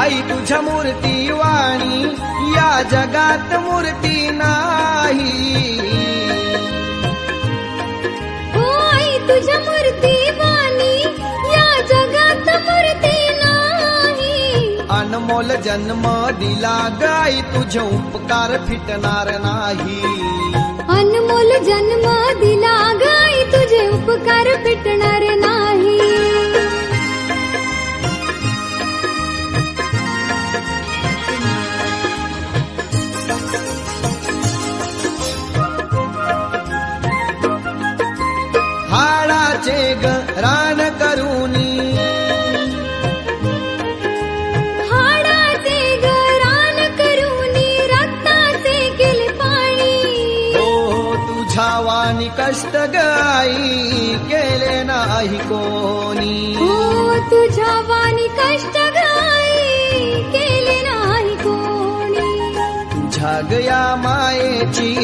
आई तुझ्या मूर्ती वाणी या जगात मूर्ती नाही. हो आई तुझ्या मूर्ती वाणी या जगात मूर्ती नाही. अनमोल जन्म दिला गाई तुझे उपकार फिटणार नाही. अनमोल जन्म दिला ग रान करूनी हाडाचे गरान करूनी रक्ताचे केले पाणी हो तुझ्या वाणी कष्ट गाई केले नाही कोणी हो तुझ्या वाणी कष्ट गाई केले नाही कोणी तुझ्या गया मायेची